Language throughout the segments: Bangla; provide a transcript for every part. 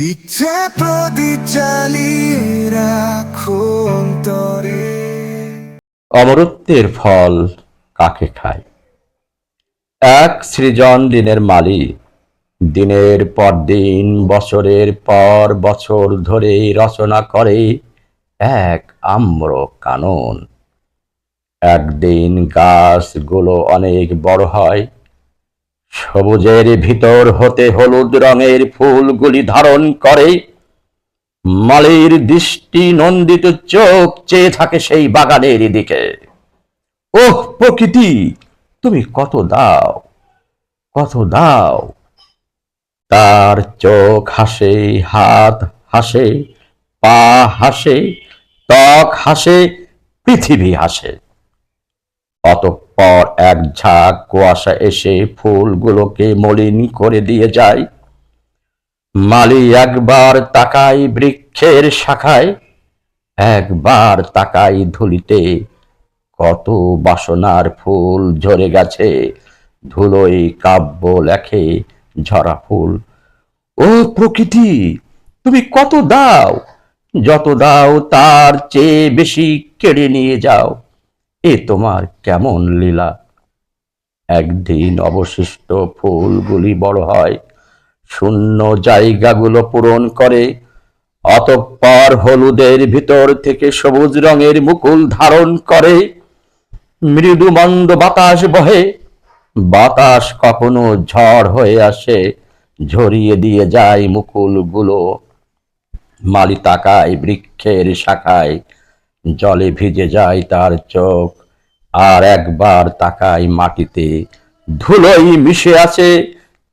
ইচ্ছে প্রদীপ জ্বালিয়ে রাখো অন্তরে। অমরত্বের ফল কাকে খায়? এক সৃজন দিনের মালি দিনের পর দিন, বছরের পর বছর ধরে রচনা করে এক আম্র কানন। একদিন গাছগুলো অনেক বড় হয় সবুজের ভিতর হতে হলুদ রঙের ফুলগুলি ধারণ করে। মালির দৃষ্টি নন্দিত চোখ চেয়ে থাকে সেই বাগানের দিকে। ওহ, প্রকৃতি, তুমি কত দাও কত দাও। তার চোখ হাসে, হাত হাসে, পা হাসে, ত্বক হাসে, পৃথিবী হাসে। অতঃপর এক ঝাঁক কুয়াশা এসে ফুলগুলোকে মলিন করে দিয়ে যায়। মালি একবার তাকাই বৃক্ষের শাখায়, একবার তাকাই ধুলিতে। কত বাসনার ফুল ঝরে গেছে ধুলোই কাব্য লেখে ঝরা ফুল। ও প্রকৃতি, তুমি কত দাও, যত দাও তার চেয়ে বেশি কেড়ে নিয়ে যাও। এ তোমার কেমন লীলা? একদিন অবশিষ্ট ফুলগুলি বড় হয়, শূন্য জায়গাগুলো পূরণ করে, অতঃপর হলুদের ভিতর থেকে সবুজ রঙের মুকুল ধারণ করে মৃদু মন্দ বাতাস বহে, বাতাস কখনো ঝড় হয়ে আসে, ঝরিয়ে দিয়ে যায় মুকুলগুলো। মালি তাকায় বৃক্ষের শাখায় জলে ভিজে যায় তার চোখ। আর একবার তাকায় মাটিতে, ধুলোই মিশে আছে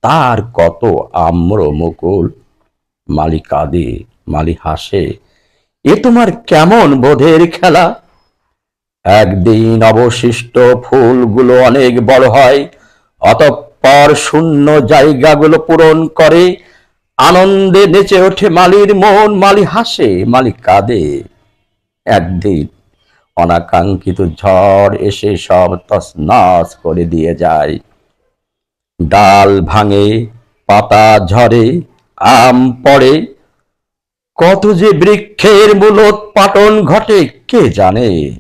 তার কত আম্র মুকুল। মালি কাঁদে, মালি হাসে, এ তোমার কেমন বোধের খেলা? একদিন অবশিষ্ট ফুলগুলো অনেক বড় হয়, অতঃপর শূন্য জায়গাগুলো পূরণ করে। আনন্দে নেচে ওঠে মালির মন, মালি হাসে, মালি কাঁদে। একদিন অনাকাঙ্ক্ষিত ঝড় এসে সব তছনছ করে দিয়ে যায়। ডাল ভাঙে, পাতা ঝরে, আম পড়ে। কত যে বৃক্ষের মূলোৎপাটন ঘটে, কে জানে?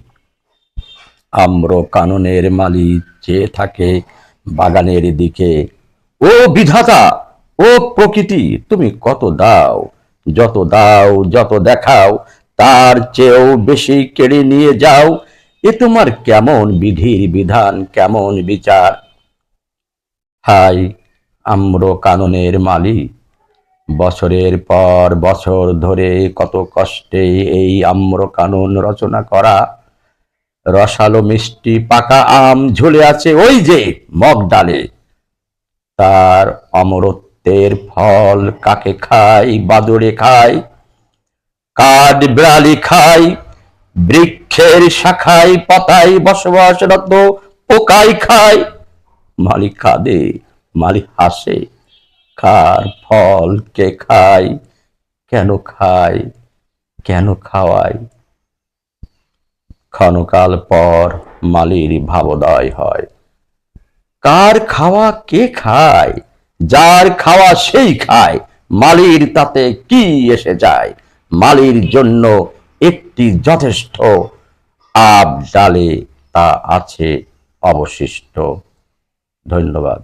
আম্র কাননের মালি চেয়ে থাকে বাগানের দিকে। ও বিধাতা, ও প্রকৃতি, তুমি কত দাও? যত দাও, যত দেখাও তার চেয়েও বেশি কেড়ে নিয়ে যাও। এ তোমার কেমন বিধির বিধান, কেমন বিচার? হাই আম্র কাননের মালি বছরের পর বছর ধরে কত কষ্টে এই আম্র কানন রচনা করা। রসালো মিষ্টি পাকা আম ঝুলে আছে ওই যে মগ ডালে। তার অমরত্বের ফল কাকে খায়, বাদুড়ে খায়? কাঠ বিড়ালি খায় বৃক্ষের শাখায় পাতায় বসবাসরত পোকাই খায় মালিক কাঁদে, মালিক হাসে খার ফল কে খায় কেন খায় কেন খাওয়ায় ক্ষণকাল পর মালির ভাবোদয় হয়। কার খাওয়া কে খায়, যার খাওয়া সেই খায়, মালির তাতে কি এসে যায়? মালির জন্য একটি যথেষ্ট আবডালে তা আছে অবশিষ্ট। ধন্যবাদ।